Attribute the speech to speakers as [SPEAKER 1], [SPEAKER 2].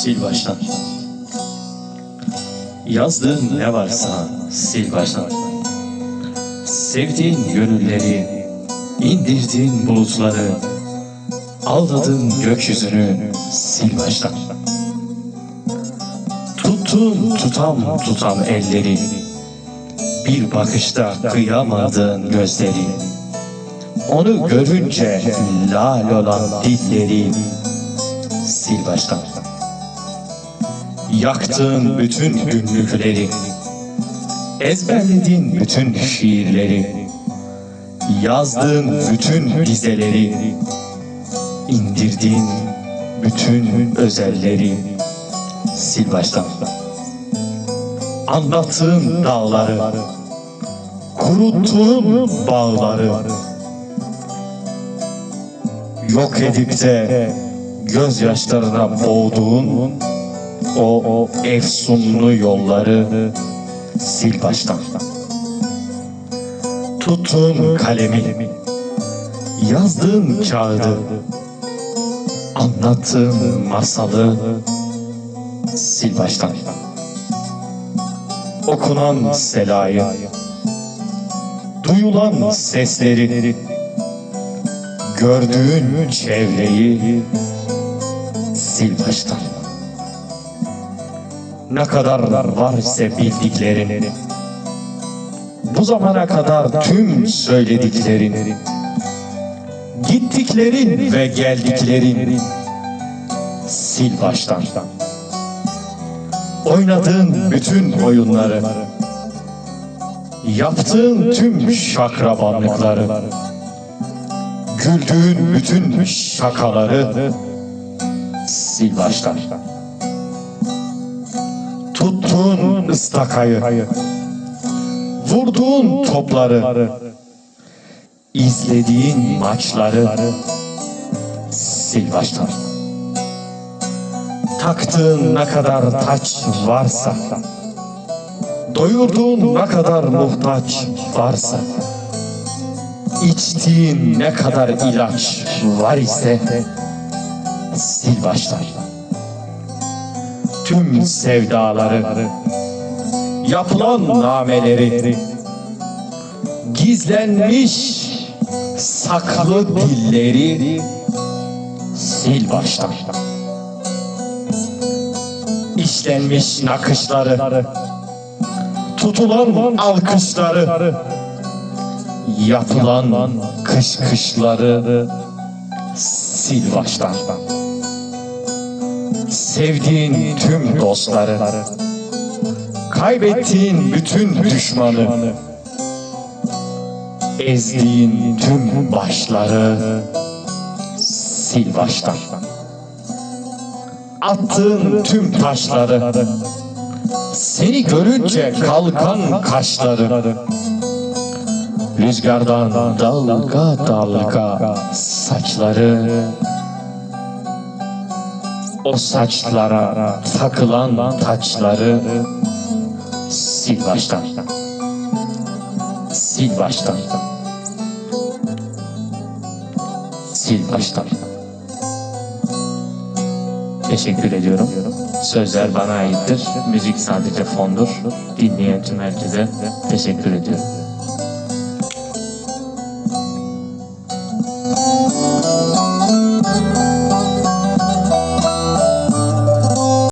[SPEAKER 1] sil baştan. Yazdığın ne varsa sil baştan. Sevdiğin gönülleri, indirdiğin bulutları, aldadığın gökyüzünü sil baştan. Tuttuğun tutam tutam elleri, bir bakışta kıyamadığın gözleri, onu görünce lal olan dilleri sil baştan. Yaktığın bütün günlükleri, ezberlediğin bütün şiirleri, yazdığın bütün dizeleri, indirdiğin bütün özelleri sil baştan. Anlattığın dağları, kuruttuğun bağları, yok edip de gözyaşlarına boğduğun o, o efsunlu yolları sil baştan. Tuttuğun kalemi, yazdığın kağıdı, anlattığın masalı sil baştan. Okunan selayı, duyulan sesleri, gördüğün çevreyi sil baştan. Ne kadar var ise bildiklerin, bu zamana kadar tüm söylediklerin, gittiklerin ve geldiklerin. Sil baştan. Oynadığın bütün oyunları, yaptığın tüm şakrabanlıkları, güldüğün bütün şakaları. Sil baştan. Tuttuğun ıstakayı, vurduğun topları, izlediğin maçları. Sil. Taktığın ne kadar taç varsa, doyurduğun ne kadar muhtaç varsa, içtiğin ne kadar ilaç var ise sil baştan. Tüm sevdaları, yapılan nameleri, gizlenmiş saklı dilleri sil baştan. İşlenmiş nakışları, tutulan alkışları, yapılan kış kışları sil baştan. Sevdiğin tüm dostları, kaybettiğin bütün düşmanı, ezdiğin tüm başları sil baştan. Attığın tüm taşları, seni görünce kalkan kaşları, Rüzgardan dalga dalga saçları O saçlara takılan taçları Sil baştan Sil baştan Sil baştan Teşekkür ediyorum. Sözler bana aittir. Müzik sadece fondur. Dinleyen tüm herkese teşekkür ediyorum.